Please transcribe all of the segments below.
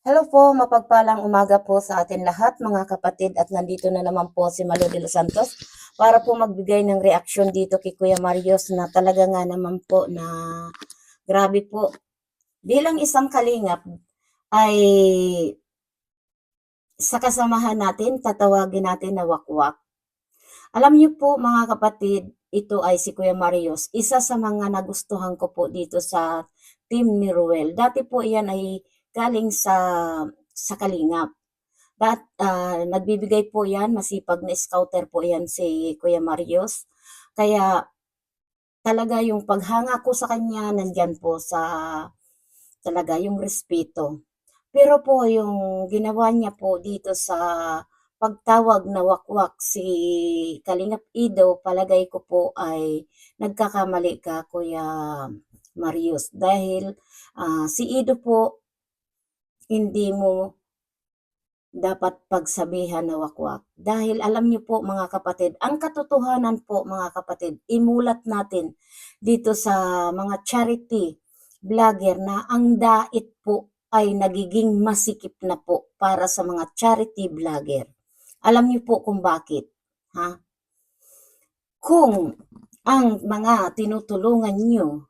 Hello po, mapagpalang umaga po sa atin lahat mga kapatid at nandito na naman po si Malo de los Santos para po magbigay ng reaksyon dito kay Kuya Marios na talaga nga naman po na grabe po. Bilang isang kalingap ay sa kasamahan natin, tatawagin natin na wakwak. Alam niyo po mga kapatid, ito ay si Kuya Marios, isa sa mga nagustuhan ko po dito sa team ni Ruel. Dati po iyan ay galing sa sa Kalingap. Dat, ah, nagbibigay po yan, masipag na scouter po yan si Kuya Marios. Kaya talaga yung paghanga ko sa kanya, nandyan po sa talaga yung respeto. Pero po yung ginawa niya po dito sa pagtawag na wakwak si Kalingap Ido, palagay ko po ay nagkakamali ka Kuya Marius dahil ah, si Ido po hindi mo dapat pagsabihan na wakwak. Dahil alam niyo po mga kapatid, ang katotohanan po mga kapatid, imulat natin dito sa mga charity vlogger na ang dait po ay nagiging masikip na po para sa mga charity vlogger. Alam niyo po kung bakit, ha? Kung ang mga tinutulungan niyo,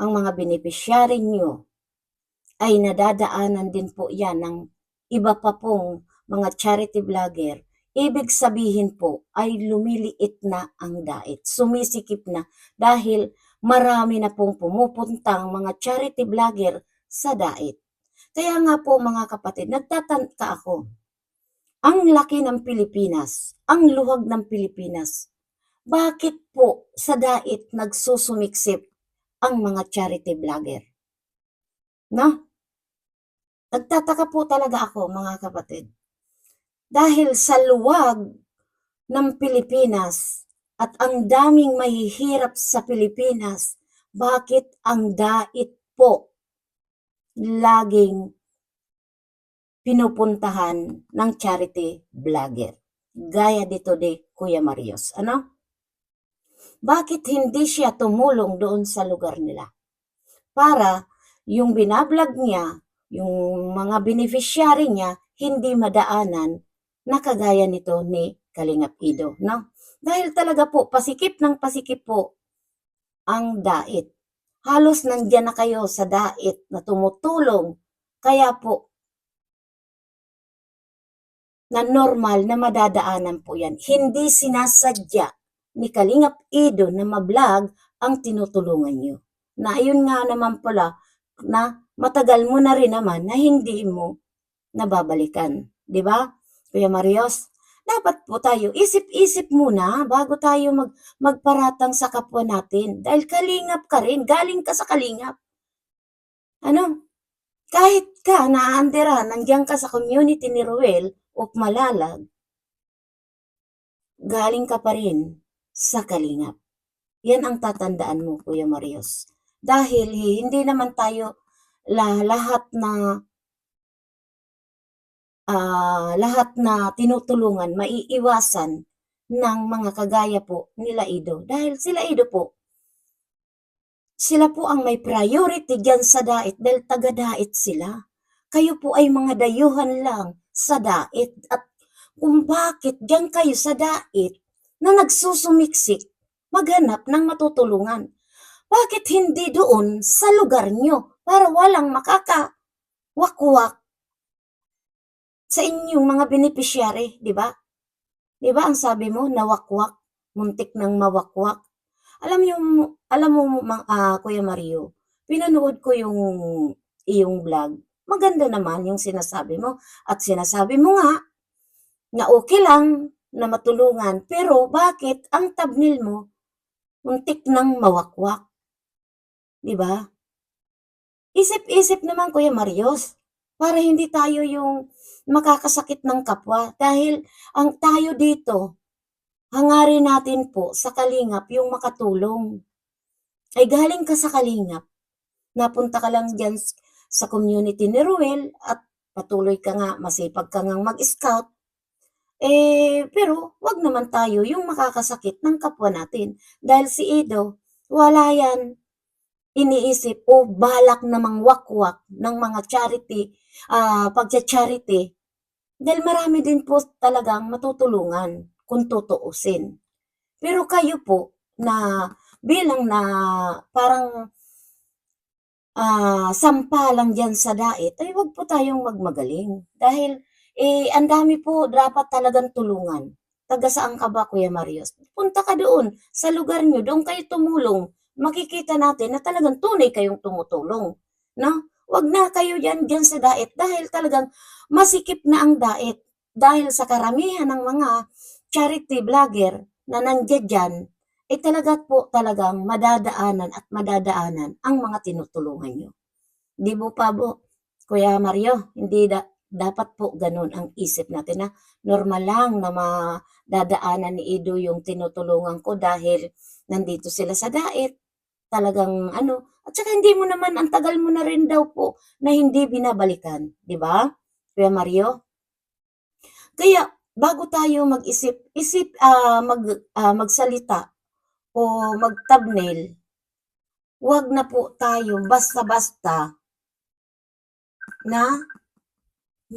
ang mga beneficiary niyo, ay nadadaanan din po yan ng iba pa pong mga charity vlogger, ibig sabihin po ay lumiliit na ang dait, sumisikip na dahil marami na pong pumupuntang mga charity vlogger sa dait. Kaya nga po mga kapatid, nagtatanta ako, ang laki ng Pilipinas, ang luwag ng Pilipinas, bakit po sa dait nagsusumiksip ang mga charity vlogger? No? Nagtataka po talaga ako mga kapatid. Dahil sa luwag ng Pilipinas at ang daming mahihirap sa Pilipinas, bakit ang dait po laging pinupuntahan ng charity vlogger? Gaya dito de Kuya Marios. Ano? Bakit hindi siya tumulong doon sa lugar nila? Para yung binablog niya, yung mga beneficiary niya, hindi madaanan na kagaya nito ni Kalingap Ido, no? Dahil talaga po, pasikip ng pasikip po ang dait. Halos nandyan na kayo sa dait na tumutulong. Kaya po, na normal na madadaanan po yan. Hindi sinasadya ni Kalingap Ido na mablog ang tinutulungan nyo. Na ayun nga naman pala, na matagal mo na rin naman na hindi mo nababalikan. Ba? Kuya Marios, dapat po tayo isip-isip muna bago tayo mag, magparatang sa kapwa natin. Dahil kalingap ka rin, galing ka sa kalingap. Ano? Kahit ka naaandera, nandiyan ka sa community ni Ruel o Malalag, galing ka pa rin sa kalingap. Yan ang tatandaan mo, Kuya Marios. Dahil hindi naman tayo la, lahat na ah, lahat na tinutulungan maiiwasan ng mga kagaya po nila Ido. Dahil sila Ido po, sila po ang may priority dyan sa dait dahil taga-dait sila. Kayo po ay mga dayuhan lang sa dait at kung bakit dyan kayo sa dait na nagsusumiksik maghanap ng matutulungan. Bakit hindi doon sa lugar nyo para walang makakawakwak sa inyong mga beneficiary, di ba? Di ba ang sabi mo, nawakwak, muntik ng mawakwak. Alam niyo, alam mo, ma- ah, Kuya Mario, pinanood ko yung iyong vlog. Maganda naman yung sinasabi mo. At sinasabi mo nga, na okay lang na matulungan, pero bakit ang tabnil mo, muntik ng mawakwak? Di ba? Isip-isip naman, Kuya Marios, para hindi tayo yung makakasakit ng kapwa. Dahil ang tayo dito, hangarin natin po sa kalingap yung makatulong. Ay galing ka sa kalingap, napunta ka lang dyan s- sa community ni Ruel at patuloy ka nga, masipag ka nga mag-scout. Eh, pero wag naman tayo yung makakasakit ng kapwa natin. Dahil si Ido, wala yan iniisip o balak na mangwakwak ng mga charity, ah, pagcha-charity, dahil marami din po talagang matutulungan kung tutuusin. Pero kayo po na bilang na parang ah, sampalang diyan sa dait, ay wag po tayong magmagaling. Dahil, eh, ang dami po dapat talagang tulungan. Taga saan ka ba, Kuya Marius? Punta ka doon sa lugar niyo, doon kayo tumulong. Makikita natin na talagang tunay kayong tumutulong, 'no? Wag na kayo diyan diyan sa dait dahil talagang masikip na ang dait. Dahil sa karamihan ng mga charity vlogger na nandiya diyan, eh, talaga po talagang madadaanan at madadaanan ang mga tinutulungan niyo. 'Di mo pa po, Kuya Mario, hindi da dapat po gano'n ang isip natin na normal lang na madadaanan ni Ido yung tinutulungan ko dahil nandito sila sa dait. Talagang ano, at saka hindi mo naman ang tagal mo na rin daw po na hindi binabalikan, 'di ba, Kuya Mario? Kaya bago tayo mag-isip isip, ah, mag ah, magsalita o mag-thumbnail, wag na po tayo basta-basta na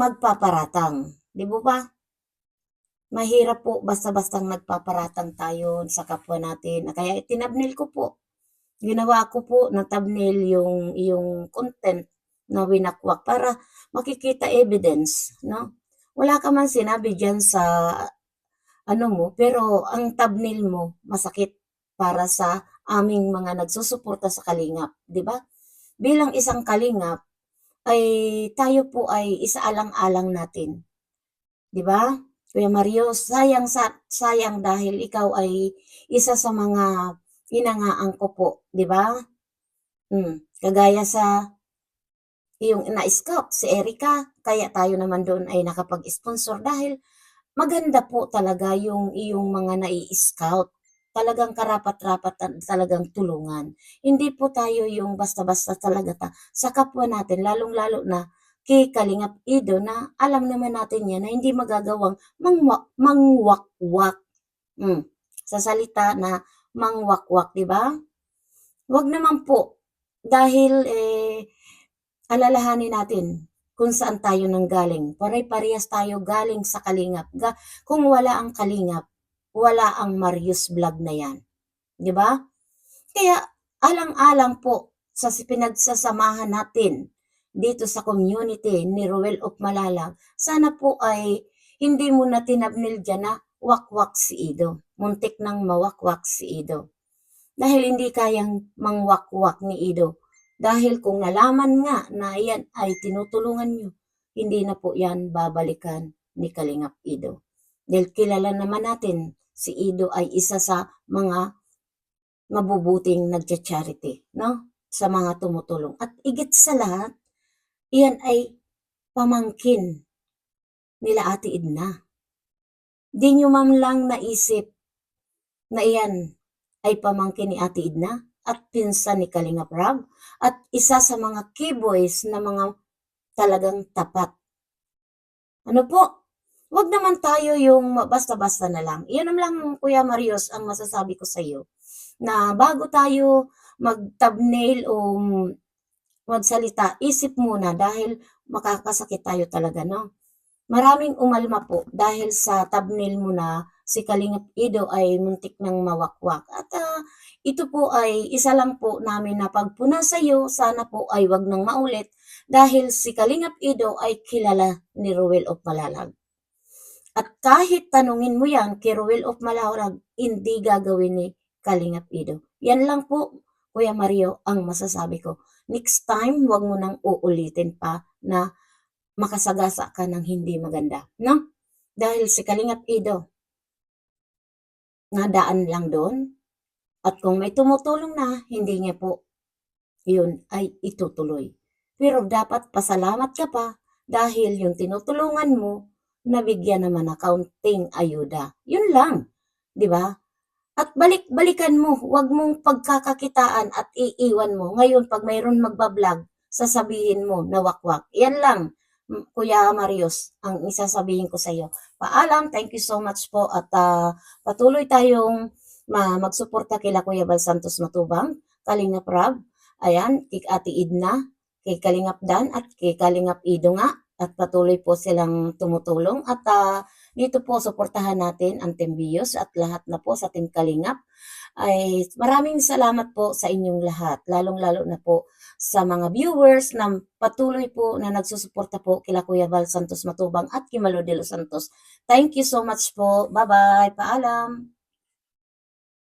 magpaparatang, 'di po ba? Mahirap po basta-bastang nagpaparatang tayo sa kapwa natin, kaya itinabnil ko po. Ginawa ko po na thumbnail yung yung content na winakwak para makikita evidence, 'no? Wala ka man sinabi diyan sa ano mo, pero ang thumbnail mo masakit para sa aming mga nagsusuporta sa Kalingap, 'di ba? Bilang isang Kalingap ay tayo po ay isaalang-alang natin, 'di ba? Kuya Mario, sayang sa sayang dahil ikaw ay isa sa mga hinangaan ko po, 'di ba? Hmm, kagaya sa iyong na-scout si Erica, kaya tayo naman doon ay nakapag-sponsor dahil maganda po talaga yung iyong mga nai-scout. Talagang karapat-rapat ta talagang tulungan. Hindi po tayo yung basta-basta talaga ta sa kapwa natin lalong-lalo na kay Kalingap Ido na alam naman natin 'yan na hindi magagawang mangwa mangwakwak. Hmm, sa salita na mangwakwak, 'di ba? Wag naman po dahil, eh, alalahanin natin kung saan tayo nanggaling. Pare-parehas tayo galing sa Kalingap. Ga kung wala ang Kalingap, wala ang Marius Vlog na 'yan, 'di ba? Kaya alang-alang po sa pinagsasamahan natin dito sa community ni Ruel of sana po ay hindi mo na tinabnil diyan na wakwak si Ido. Muntik nang mawakwak si Ido. Dahil hindi kayang mangwakwak ni Ido. Dahil kung nalaman nga na yan ay tinutulungan nyo, hindi na po yan babalikan ni Kalingap Ido. Dahil kilala naman natin, si Ido ay isa sa mga mabubuting nagcha-charity, no? Sa mga tumutulong. At igit sa lahat, iyan ay pamangkin nila Ate Edna. Di nyo man lang naisip na iyan ay pamangkin ni Ate Edna at pinsan ni Kalingap Rab at isa sa mga keyboys na mga talagang tapat. Ano po? Wag naman tayo yung basta-basta na lang. Iyon lang, Kuya Marios, ang masasabi ko sa iyo. Na bago tayo mag-thumbnail o magsalita, isip muna dahil makakasakit tayo talaga, no? Maraming umalma po dahil sa thumbnail mo na si Kalingap Ido ay muntik ng mawakwak. At uh, ito po ay isa lang po namin na pagpuna sa iyo, sana po ay wag nang maulit dahil si Kalingap Ido ay kilala ni Ruel of Malalag. At kahit tanungin mo yan kay Ruel of Malalag, hindi gagawin ni Kalingap Ido. Yan lang po, Kuya Mario, ang masasabi ko. Next time, wag mo nang uulitin pa na makasagasa ka ng hindi maganda, no? Dahil si Kalingap Ido, nadaan lang doon, at kung may tumutulong na, hindi niya po yun ay itutuloy. Pero dapat pasalamat ka pa dahil yung tinutulungan mo, nabigyan naman na kaunting ayuda. Yun lang, di ba? At balik-balikan mo, wag mong pagkakakitaan at iiwan mo. Ngayon, pag mayroon magbablog, sasabihin mo na wakwak. Yan lang, Kuya Marius, ang isasabihin ko sa iyo. Paalam, thank you so much po at uh, patuloy tayong ma magsuporta kila Kuya Bal Santos Matubang, Kalinga Prab, Ayan, kay Ate Edna, kay Kalingap Dan at kay Kalingap Ido nga at patuloy po silang tumutulong at ah, dito po suportahan natin ang Team Bios at lahat na po sa Team Kalingap ay maraming salamat po sa inyong lahat lalong-lalo na po sa mga viewers na patuloy po na nagsusuporta po kila Kuya Val Santos Matubang at kay Malo de los Santos. Thank you so much po. Bye-bye. Paalam.